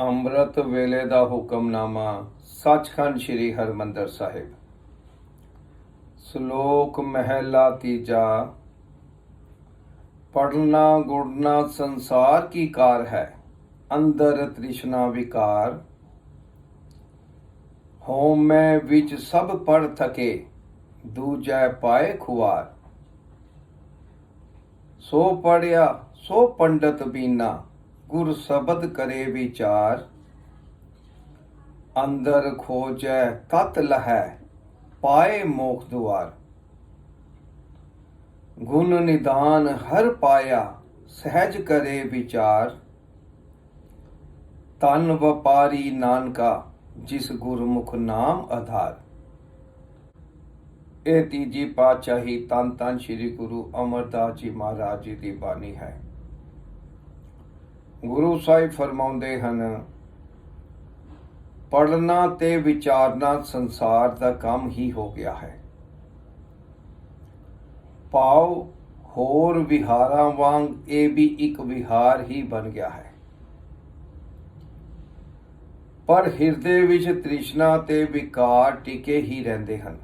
ਅੰਮ੍ਰਿਤ ਵੇਲੇ ਦਾ ਹੁਕਮਨਾਮਾ ਸੱਚਖੰਡ ਸ੍ਰੀ ਹਰਮੰਦਰ ਸਾਹਿਬ। ਸ਼ਲੋਕ ਮਹਿਲਾ ਤੀਜਾ ਪੜਨਾ ਗੁੜਨਾ ਸੰਸਾਰ ਕੀ ਕਾਰ ਹੈ? ਅੰਦਰ ਤ੍ਰਿਸ਼ਨਾ ਵਿਕਾਰ। ਹੋਮੈ ਵਿੱਚ ਸਭ ਪੜ ਥਕੇ, ਦੂਜੈ ਪਾਏ ਖੁਆਰ। ਸੋ ਪੜਿਆ ਸੋ ਪੰਡਤ ਬੀਨਾ ਗੁਰ ਸ਼ਬਦ ਕਰੇ ਵਿਚਾਰ, ਅੰਦਰ ਖੋਜੈ ਤਤ ਲਹੈ, ਪਾਏ ਮੋਖ ਦੁਆਰ। ਗੁਣ ਨਿਦਾਨ ਹਰ ਪਾਇਆ, ਸਹਿਜ ਕਰੇ ਵਿਚਾਰ। ਤਨ ਵਪਾਰੀ ਨਾਨਕਾ, ਜਿਸ ਗੁਰਮੁਖ ਨਾਮ ਆਧਾਰ। ਇਹ ਤੀਜੀ ਪਾਤਸ਼ਾਹੀ ਤਨ ਤਨ ਸ੍ਰੀ ਗੁਰੂ ਅਮਰਦਾਸ ਜੀ ਮਹਾਰਾਜ ਜੀ ਦੀ ਬਾਣੀ ਹੈ। ਗੁਰੂ ਸਾਹਿਬ ਫਰਮਾਉਂਦੇ ਹਨ ਪੜਨਾ ਤੇ ਵਿਚਾਰਨਾ ਸੰਸਾਰ ਦਾ ਕੰਮ ਹੀ ਹੋ ਗਿਆ ਹੈ। ਪਾਉ ਹੋਰ ਵਿਹਾਰਾਂ ਵਾਂਗ ਇਹ ਵੀ ਇੱਕ ਵਿਹਾਰ ਹੀ ਬਣ ਗਿਆ ਹੈ। ਪਰ ਹਿਰਦੇ ਵਿੱਚ ਤ੍ਰਿਸ਼ਨਾ ਤੇ ਵਿਕਾਰ ਟਿਕੇ ਹੀ ਰਹਿੰਦੇ ਹਨ।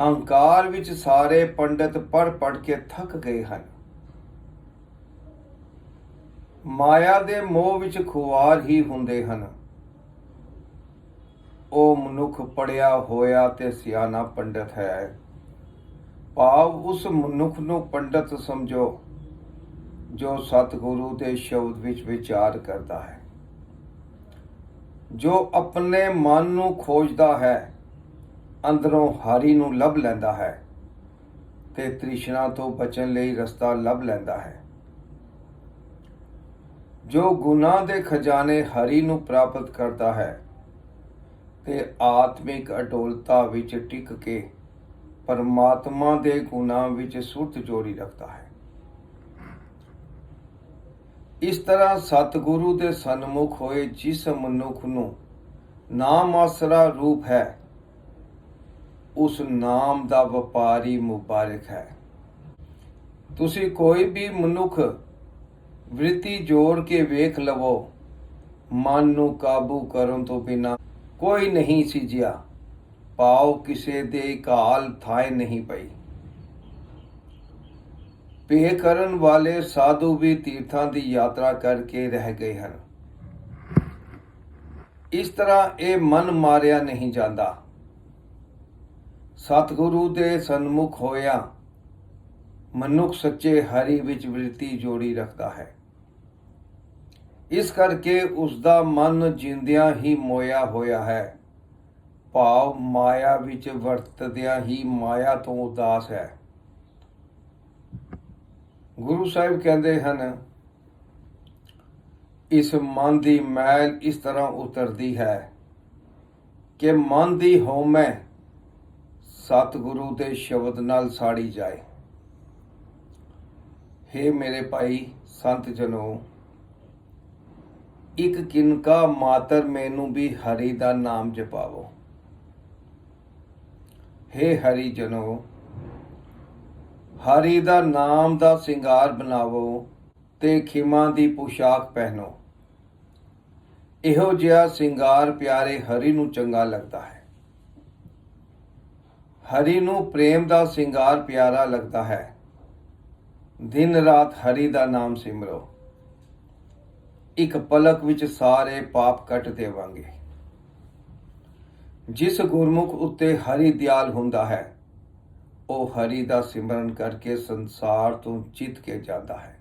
ਅਹੰਕਾਰ ਵਿੱਚ ਸਾਰੇ ਪੰਡਤ ਪੜ ਪੜ ਕੇ ਥੱਕ ਗਏ ਹਨ। ਮਾਇਆ ਦੇ ਮੋਹ ਵਿੱਚ ਖੁਆਰ ਹੀ ਹੁੰਦੇ ਹਨ। ਉਹ ਮਨੁੱਖ ਪੜਿਆ ਹੋਇਆ ਤੇ ਸਿਆਣਾ ਪੰਡਤ ਹੈ। ਭਾਵ ਉਸ ਮਨੁੱਖ ਨੂੰ ਪੰਡਤ ਸਮਝੋ, ਜੋ ਸਤਿਗੁਰੂ ਦੇ ਸ਼ਬਦ ਵਿੱਚ ਵਿਚਾਰ ਕਰਦਾ ਹੈ। ਜੋ ਆਪਣੇ ਮਨ ਨੂੰ ਖੋਜਦਾ ਹੈ, ਅੰਦਰੋਂ ਹਾਰੀ ਨੂੰ ਲੱਭ ਲੈਂਦਾ ਹੈ ਤੇ ਤ੍ਰਿਸ਼ਨਾ ਤੋਂ ਬਚਣ ਲਈ ਰਸਤਾ ਲੱਭ ਲੈਂਦਾ ਹੈ। ਜੋ ਗੁਨਾਹ ਦੇ ਖਜ਼ਾਨੇ ਹਰੀ ਨੂੰ ਪ੍ਰਾਪਤ ਕਰਦਾ ਹੈ, ਤੇ ਆਤਮਿਕ ਅਟੋਲਤਾ ਵਿੱਚ ਟਿਕ ਕੇ ਪਰਮਾਤਮਾ ਦੇ ਗੁਨਾਹ ਵਿੱਚ ਸੁਰਤ ਜੋੜੀ ਰੱਖਦਾ ਹੈ। ਇਸ ਤਰ੍ਹਾਂ ਸਤਿਗੁਰੂ ਦੇ ਸਨਮੁਖ ਹੋਏ ਜਿਸ ਮਨੁੱਖ ਨੂੰ ਨਾਮ ਆਸਰਾ ਰੂਪ ਹੈ, ਉਸ ਨਾਮ ਦਾ ਵਪਾਰੀ ਮੁਬਾਰਕ ਹੈ। ਤੁਸੀਂ ਕੋਈ ਵੀ ਮਨੁੱਖ ਵ੍ਰਿਤੀ ਜੋੜ ਕੇ ਵੇਖ ਲਵੋ। ਮਨ ਨੂੰ ਕਾਬੂ ਕਰਨ ਤੋਂ ਬਿਨਾ ਕੋਈ ਨਹੀਂ ਸਿਜਿਆ ਪਾਉ ਕਿਸੇ ਦੇ ਕਾਲ ਥਾਏ ਨਹੀਂ ਪਈ। ਪੇ ਕਰਨ ਵਾਲੇ ਸਾਧੂ ਵੀ ਤੀਰਥਾਂ ਦੀ ਯਾਤਰਾ ਕਰਕੇ ਰਹਿ ਗਏ ਹਨ। ਇਸ ਤਰ੍ਹਾਂ ਇਹ ਮਨ ਮਾਰਿਆ ਨਹੀਂ ਜਾਂਦਾ। ਸਤਿਗੁਰੂ ਦੇ ਸਨਮੁਖ ਹੋਇਆ ਮਨੁੱਖ ਸੱਚੇ ਹਰੀ ਵਿੱਚ ਵ੍ਰਿਤੀ ਜੋੜੀ ਰੱਖਦਾ ਹੈ। ਇਸ ਕਰਕੇ ਉਸ ਦਾ ਮਨ ਜਿੰਦਿਆਂ ਹੀ ਮੋਇਆ ਹੋਇਆ ਹੈ। ਭਾਵ ਮਾਇਆ ਵਿੱਚ ਵਰਤਦਿਆਂ ਹੀ ਮਾਇਆ ਤੋਂ ਉਦਾਸ ਹੈ। ਗੁਰੂ ਸਾਹਿਬ ਕਹਿੰਦੇ ਹਨ, ਇਸ ਮਨ ਦੀ ਮੈਲ ਇਸ ਤਰ੍ਹਾਂ ਉਤਰਦੀ ਹੈ ਕਿ ਮਨ ਦੀ ਹਉਮੈ ਸਤਿਗੁਰੂ ਦੇ ਸ਼ਬਦ ਨਾਲ ਸਾੜੀ ਜਾਏ। हे ਮੇਰੇ ਭਾਈ ਸੰਤ ਜਨੋ ਇੱਕ ਕਿਨਕਾ ਮਾਤਰ ਮੈਨੂੰ ਵੀ ਹਰੀ ਦਾ ਨਾਮ ਜਪਾਵੋ। हे ਹਰੀ ਜਨੋ, ਹਰੀ ਦਾ ਨਾਮ ਦਾ ਸ਼ਿੰਗਾਰ ਬਣਾਵੋ ਤੇ ਖਿਮਾ ਦੀ ਪੁਸ਼ਾਕ ਪਹਿਨੋ। ਇਹੋ ਜਿਹਾ ਸ਼ਿੰਗਾਰ ਪਿਆਰੇ ਹਰੀ ਨੂੰ ਚੰਗਾ ਲੱਗਦਾ ਹੈ। ਹਰੀ ਨੂੰ ਪ੍ਰੇਮ ਦਾ ਸ਼ਿੰਗਾਰ ਪਿਆਰਾ ਲੱਗਦਾ ਹੈ। ਦਿਨ ਰਾਤ ਹਰੀ ਦਾ ਨਾਮ ਸਿਮਰੋ। ਇੱਕ ਪਲਕ ਵਿੱਚ ਸਾਰੇ ਪਾਪ ਕੱਟ ਦੇਵਾਂਗੇ। ਜਿਸ ਗੁਰਮੁਖ ਉੱਤੇ ਹਰੀ ਦਿਆਲ ਹੁੰਦਾ ਹੈ, ਉਹ ਹਰੀ ਦਾ ਸਿਮਰਨ ਕਰਕੇ ਸੰਸਾਰ ਤੋਂ ਜਿੱਤ ਕੇ ਜਾਂਦਾ ਹੈ।